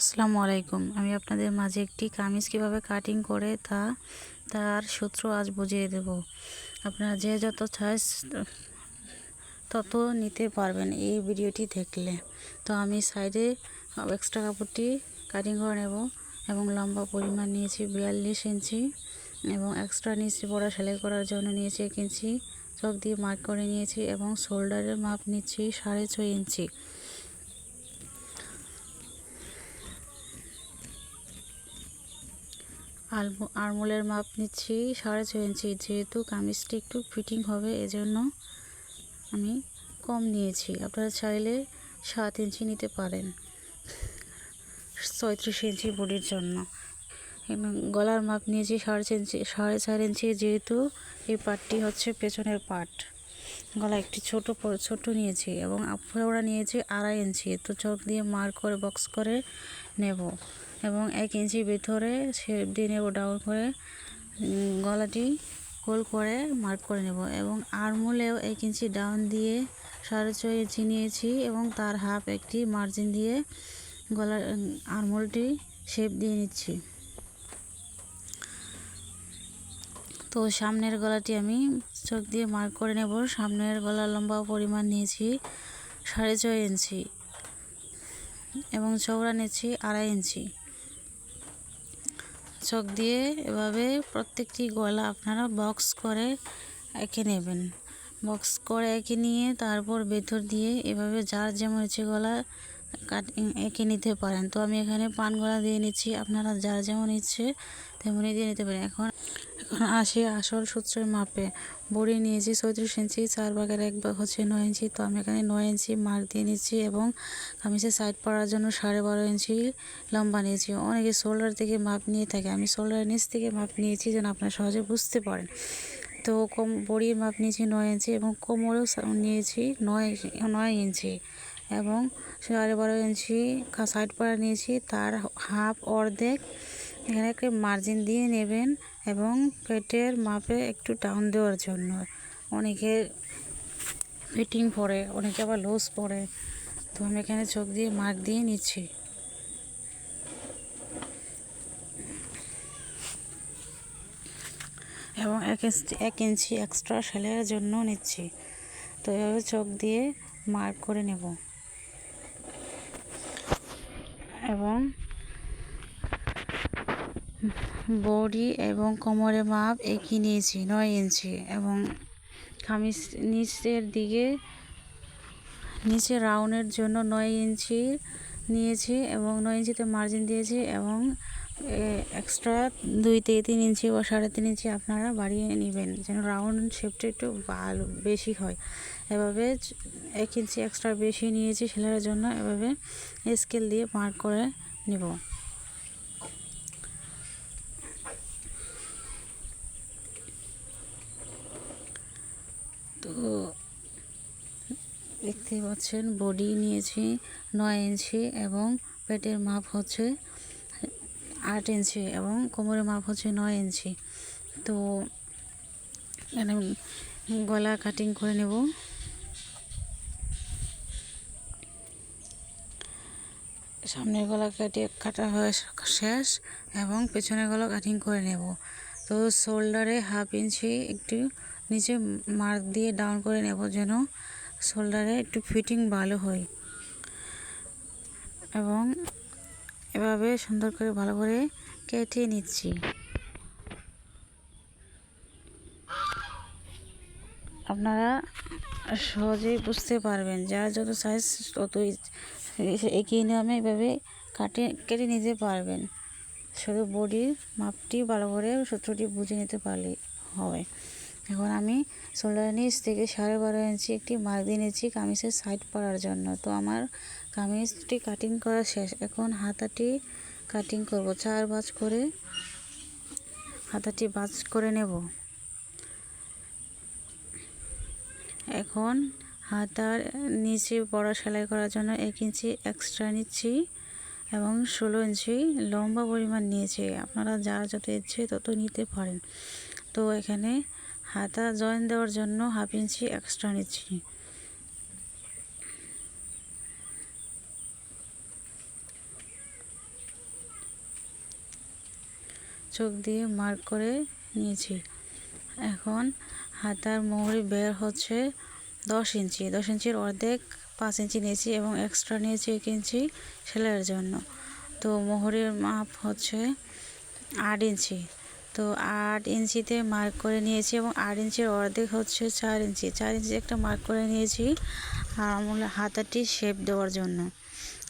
আসসালামু আলাইকুম। আমি আপনাদের মাঝে একটি কামিজ কীভাবে কাটিং করে তা, তার সূত্র আজ বুঝিয়ে দেব। আপনারা যে যত সাইজ তত নিতে পারবেন এই ভিডিওটি দেখলে। তো আমি সাইডে এক্সট্রা কাপড়টি কাটিং করে নেব এবং লম্বা পরিমাণ নিয়েছি বিয়াল্লিশ ইঞ্চি এবং এক্সট্রা নিয়েছি বড় সেলাই করার জন্য নিয়েছি এক ইঞ্চি, চোখ দিয়ে মার্ক করে নিয়েছি এবং শোল্ডারের মাপ নিচ্ছি সাড়ে ছয় ইঞ্চি। আরমোলের মাপ নিচ্ছি সাড়ে ছয় ইঞ্চি। যেহেতু কামিজটি একটু ফিটিং হবে, এজন্য আমি কম নিয়েছি। আপনারা চাইলে সাত ইঞ্চি নিতে পারেন। ছয়ত্রিশ ইঞ্চি বডির জন্য। এবং গলার মাপ নিয়েছি সাড়ে ইঞ্চি সাড়ে চার ইঞ্চি। যেহেতু এই পাটটি হচ্ছে পেছনের পাট। গলা একটি ছোট ছোট নিয়েছি এবং ওরা নিয়েছি আড়াই ইঞ্চি। তো চোখ দিয়ে মার করে, বক্স করে নেব। এবং এক ইঞ্চি ভিতরে শেপ দিয়ে নেব ডাউন করে গলাটি গোল করে মার্ক করে নেব এবং আরমোলেও এক ইঞ্চি ডাউন দিয়ে সাড়ে ছয় ইঞ্চি নিয়েছি এবং তার হাফ একটি মার্জিন দিয়ে গলার আরমোলটি শেপ দিয়ে নিচ্ছি। তো সামনের গলাটি আমি চোখ দিয়ে মার্ক করে নেব। সামনের গলা লম্বা পরিমাণ নিয়েছি সাড়ে ছয় ইঞ্চি এবং চৌড়া নিচ্ছি আড়াই ইঞ্চি। চোখ দিয়ে এভাবে প্রত্যেকটি গলা আপনারা বক্স করে এঁকে নেবেন। বক্স করে এঁকে নিয়ে তারপর ভেতর দিয়ে এভাবে যার যেমন হচ্ছে গলা এঁকে নিতে পারেন। তো আমি এখানে পান গলা দিয়ে নিচ্ছি। আপনারা যার যেমন ইচ্ছে তেমনই দিয়ে নিতে পারেন। এখন এখন আসি আসল সূত্রের মাপে। বড়ি নিয়েছি চৌত্রিশ ইঞ্চি, চার ভাগের এক ভাগ হচ্ছে নয় ইঞ্চি। তো আমি এখানে নয় ইঞ্চি মার্ক দিয়ে নিচ্ছি এবং কামিজের সাইড পড়ার জন্য সাড়ে বারো ইঞ্চি লম্বা নিয়েছি। অনেকে শোল্ডার থেকে মাপ নিয়ে থাকে। আমি শোল্ডারের নিচ থেকে মাপ নিয়েছি যেন আপনারা সহজে বুঝতে পারেন। তো কম, বড়ির মাপ নিয়েছি নয় ইঞ্চি এবং কোমরেও নিয়েছি নয় নয় ইঞ্চি। এবং সাড়ে বারো ইঞ্চি সাইড পড়া নিয়েছি। তার হাফ অর্ধেক এখানে একটা মার্জিন দিয়ে নেবেন এবং পেটের মাপে একটু ডাউন দেওয়ার জন্য। অনেকে ফিটিং পরে, অনেকে আবার লুজ পরে। তো আমি এখানে চোখ দিয়ে মার্ক দিয়ে নিচ্ছি। এবং এক ইঞ্চি এক ইঞ্চি এক্সট্রা সেলাইয়ের জন্য নিচ্ছি। তো এভাবে চোখ দিয়ে মার্ক করে নেব। এবং বডি এবং কোমরে মাপ একই নিয়েছি, নয় ইঞ্চি এবং খামিস নিচের দিকে, নিচে রাউন্ডের জন্য নয় ইঞ্চি নিয়েছি এবং নয় ইঞ্চিতে মার্জিন দিয়েছি এবং এক্সট্রা দুই থেকে তিন ইঞ্চি বা সাড়ে তিন ইঞ্চি আপনারা বাড়িয়ে নেবেন। যেন রাউন্ড শেপটা একটু ভালো, বেশি হয়। এভাবে এক ইঞ্চি এক্সট্রা বেশি নিয়েছি সেলাইয়ের জন্য, এভাবে স্কেল দিয়ে মার্ক করে নেব। তো দেখতে পাচ্ছেন বডি নিয়েছি নয় ইঞ্চি এবং পেটের মাপ হচ্ছে আট ইঞ্চি এবং কোমরের মাপ হচ্ছে নয় ইঞ্চি। তো এখানে গলা কাটিং করে নেব। সামনের গলা কেটে কাটা হয়ে শেষ এবং পেছনের গলা কাটিং করে নেব। তো শোল্ডারে হাফ ইঞ্চি একটু নিচে মার্ক দিয়ে ডাউন করে নেব যেন শোল্ডারে একটু ফিটিং ভালো হয়। এবং এভাবে সুন্দর করে ভালো করে কেটে নিচ্ছি। আপনারা সহজেই বুঝতে পারবেন, যার যত সাইজ ততই এগিয়ে নামে এভাবে কাটে, কেটে নিতে পারবেন। শুধু বডির মাপটি ভালো করে সূত্রটি বুঝে নিতে পারলে হবে। এখন আমি ষোলো নিচ থেকে সাড়ে বারো ইঞ্চি একটি মার্ক দিয়ে নিয়েছি কামিজের সাইড পরার জন্য। তো আমার কামিজটি কাটিং করা শেষ। এখন হাতাটি কাটিং করব। চার বাজ করে হাতাটি বাজ করে নেব। এখন হাতার নিচে বড় সেলাই করার জন্য এক ইঞ্চি এক্সট্রা নিচ্ছি এবং ষোলো ইঞ্চি লম্বা পরিমাণ নিয়েছি। আপনারা যার যত ইচ্ছে তত নিতে পারেন। তো এখানে হাতা জয়েন দেওয়ার জন্য হাফ ইঞ্চি এক্সট্রা নিচ্ছি। চোখ দিয়ে মার্ক করে নিয়েছি। এখন হাতার মোহরি বের হচ্ছে দশ ইঞ্চি। দশ ইঞ্চির অর্ধেক পাঁচ ইঞ্চি নিয়েছি এবং এক্সট্রা নিয়েছি এক ইঞ্চি সেলাইয়ের জন্য। তো মোহরের মাপ হচ্ছে আট ইঞ্চি। তো আট ইঞ্চিতে মার্ক করে নিয়েছি এবং আট ইঞ্চির অর্ধেক হচ্ছে চার ইঞ্চি। চার ইঞ্চি একটা মার্ক করে নিয়েছি আর হাতাটি শেপ দেওয়ার জন্য।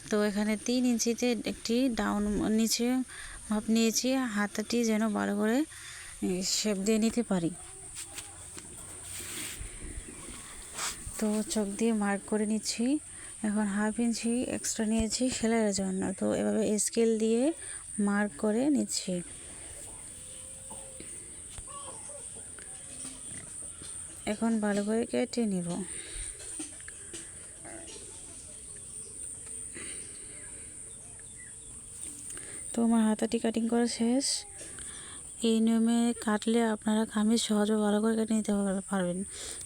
তো এখানে তিন ইঞ্চিতে একটি ডাউন নিচে মাপ নিয়েছি, হাতাটি যেন ভালো করে শেপ দিয়ে নিতে পারি। তো চোখ দিয়ে মার্ক করে নিচ্ছি। এখন হাফ ইঞ্চি এক্সট্রা নিয়েছি সেলাইয়ের জন্য। তো এভাবে স্কেল দিয়ে মার্ক করে নিচ্ছি। এখন ভালো করে কেটে নিব। তো আমার হাতাটি কাটিং করা শেষ। এই নিয়মে কাটলে আপনারা কামিজ সহজে ভালো করে কেটে নিতে পারবেন।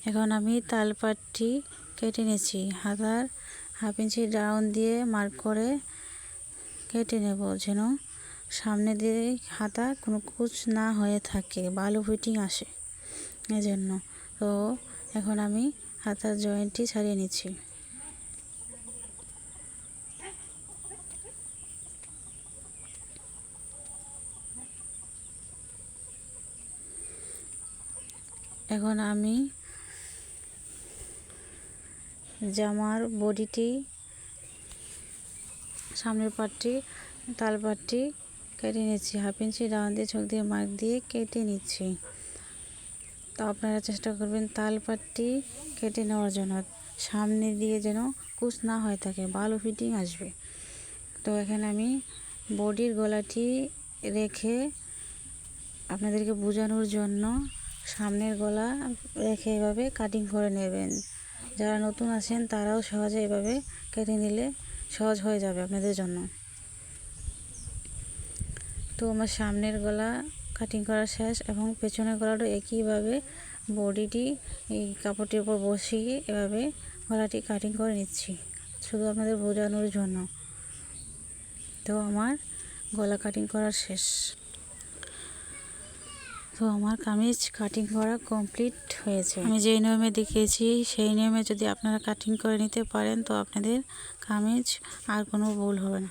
এখন আমি তালপাটটি কেটে নিয়েছি হাতার হাফ ইঞ্চি ডাউন দিয়ে মার্ক করে কেটে নেব যেন সামনে দিয়ে হাতা কোনো কুচ না হয়ে থাকে ভালো ফিটিং আসে। এজন্য। তো এখন আমি হাতার জয়েন্টটি ছাড়িয়ে নিচ্ছি। এখন আমি জামার বডিটি, সামনের পাটটি, তাল পাটটি কেটে নিচ্ছি। হাফ ইঞ্চি ডাউন দিয়ে চোখ দিয়ে, মার্ক দিয়ে কেটে নিচ্ছি। তো আপনারা চেষ্টা করবেন তাল পাটটি কেটে নেওয়ার জন্য। সামনে দিয়ে যেন কুচ না হয়ে থাকে, ভালো ফিটিং আসবে। তো এখানে আমি বডির গলাটি রেখে আপনাদেরকে বোঝানোর জন্য সামনের গলা রেখে এভাবে কাটিং করে নেবেন। যারা নতুন আছেন, তারাও সহজে এভাবে কেটে নিলে সহজ হয়ে যাবে আপনাদের জন্য। তো আমার সামনের গলা কাটিং করা শেষ এবং পেছনের গলাটা একইভাবে বডিটি, এই কাপড়টির উপর বসিয়ে এভাবে গলাটি কাটিং করে নিচ্ছি, শুধু আপনাদের বোঝানোর জন্য। তো আমার গলা কাটিং করা শেষ। তো আমার কামিজ কাটিং করা কমপ্লিট হয়েছে। আমি যেই নিয়মে দেখিয়েছি, সেই নিয়মে যদি আপনারা কাটিং করে নিতে পারেন, তো আপনাদের কামিজ আর কোনো ভুল হবে না।